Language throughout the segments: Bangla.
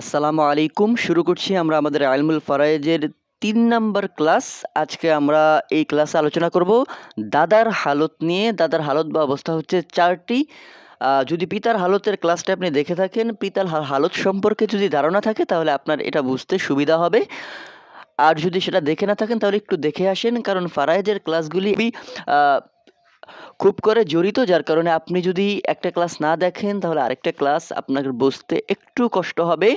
আসসালামু আলাইকুম। শুরু করছি আমরা আমাদের আলমুল ফারায়েজের তিন নাম্বার ক্লাস। আজকে আমরা এই ক্লাসে আলোচনা করব দাদার হালত নিয়ে। দাদার হালত বা অবস্থা হচ্ছে চারটি। যদি পিতার হালতের ক্লাসটা আপনি দেখে থাকেন, পিতার হালত সম্পর্কে যদি ধারণা থাকে, তাহলে আপনার এটা বুঝতে সুবিধা হবে। আর যদি সেটা দেখে না থাকেন, তাহলে একটু দেখে আসেন, কারণ ফারায়েজের ক্লাসগুলি খুব করে জড়িত, যার কারণে আপনি যদি একটা ক্লাস না দেখেন, তাহলে আরেকটা ক্লাস আপনাকে বুঝতে একটু কষ্ট হবে।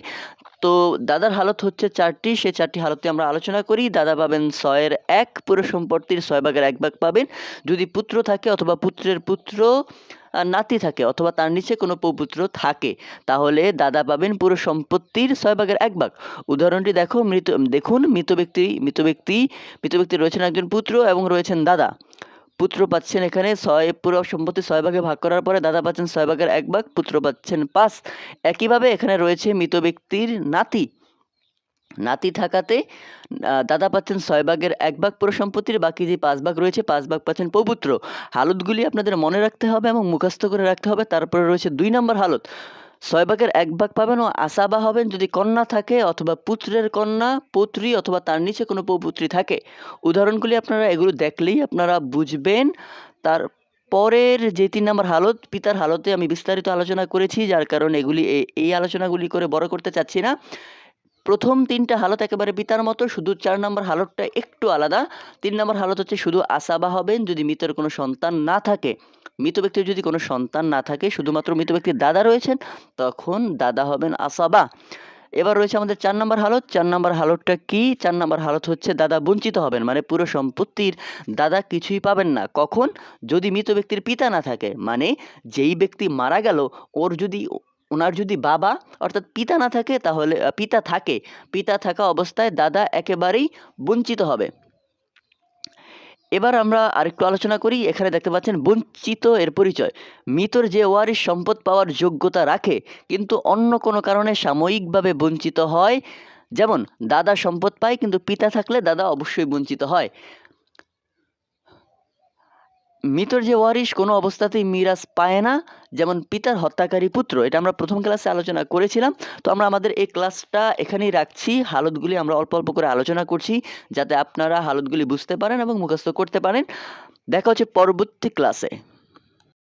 তো দাদার হালত হচ্ছে চারটি সেই চারটি হালতে আমরা আলোচনা করি। দাদা পাবেন ছয়ের এক, পুরো সম্পত্তির ছয় ভাগের এক ভাগ পাবেন। যদি পুত্র থাকে অথবা পুত্রের পুত্র নাতি থাকে অথবা তার নিচে কোনো পুত্র থাকে, তাহলে দাদা পাবেন পুরো সম্পত্তির ছয় ভাগের এক ভাগ। উদাহরণটি দেখো, মৃত, দেখুন, মৃত ব্যক্তি মৃত ব্যক্তি মৃত ব্যক্তি রয়েছেন একজন পুত্র এবং রয়েছেন দাদা। পুত্র পাচ্ছেন এখানে ছয় পুরো সম্পত্তি ছয় ভাগে ভাগ করার পরে দাদা পাচ্ছেন ছয় ভাগের এক ভাগ, পুত্র পাচ্ছেন পাঁচ। একইভাবে এখানে রয়েছে মৃত ব্যক্তির নাতি। নাতি থাকাতে দাদা পাচ্ছেন ছয় ভাগের এক ভাগ পুরো সম্পত্তির, বাকি যে পাঁচ ভাগ রয়েছে, পাঁচ ভাগ পাচ্ছেন পৌপুত্র। হালতগুলি আপনাদের মনে রাখতে হবে এবং মুখস্থ করে রাখতে হবে। তারপরে রয়েছে দুই নম্বর হালত ছয় ভাগের এক ভাগ পাবেন ও আসাবা হবেন যদি কন্যা থাকে অথবা পুত্রের কন্যা, পুত্রী অথবা তার নিচে কোনো পৌপুত্রী থাকে। উদাহরণগুলি আপনারা এগুলো দেখলেই আপনারা বুঝবেন। তার পরের যে তিন নম্বর হালত, পিতার হালতে আমি বিস্তারিত আলোচনা করেছি, যার কারণে এগুলি এই আলোচনাগুলি করে বড় করতে চাচ্ছি না। প্রথম তিনটা হালত একেবারে পিতার মতো, শুধু চার নম্বর হালতটা একটু আলাদা। তিন নম্বর হালত হচ্ছে শুধু আসাবা হবেন, যদি মৃতের কোনো সন্তান না থাকে। মৃত ব্যক্তির যদি কোনো সন্তান না থাকে, শুধুমাত্র মৃত ব্যক্তির দাদা রয়েছেন, তখন দাদা হবেন আসাবা। এবার রয়েছে আমাদের চার নম্বর হালত। চার নম্বর হালতটা কি? চার নম্বর হালত হচ্ছে দাদা বঞ্চিত হবেন মানে পুরো সম্পত্তির দাদা কিছুই পাবেন না। কখন? যদি মৃত ব্যক্তির পিতা না থাকে মানে যেই ব্যক্তি মারা গেল, ওর যদি ওনার যদি বাবা, অর্থাৎ পিতা না থাকে, তাহলে পিতা থাকে। পিতা থাকা অবস্থায় দাদা একেবারেই বঞ্চিত হবে। এবার আমরা আরেকটু আলোচনা করি। এখানে দেখতে পাচ্ছেন বঞ্চিত এর পরিচয়। মৃতর যে ওয়ারিশ সম্পদ পাওয়ার যোগ্যতা রাখে, কিন্তু অন্য কোনো কারণে সাময়িকভাবে বঞ্চিত হয়। যেমন, দাদা সম্পদ পায়, কিন্তু পিতা থাকলে দাদা অবশ্যই বঞ্চিত হয়। মৃতর যে ওয়ারিশ কোনো অবস্থাতেই মিরাজ পায় না, যেমন পিতার হত্যাকারী পুত্র, এটা আমরা প্রথম ক্লাসে আলোচনা করেছিলাম। তো আমরা আমাদের এই ক্লাসটা এখানেই রাখছি। হালতগুলি আমরা অল্প অল্প করে আলোচনা করছি, যাতে আপনারা হালতগুলি বুঝতে পারেন এবং মুখস্থ করতে পারেন। দেখা হচ্ছে পরবর্তী ক্লাসে।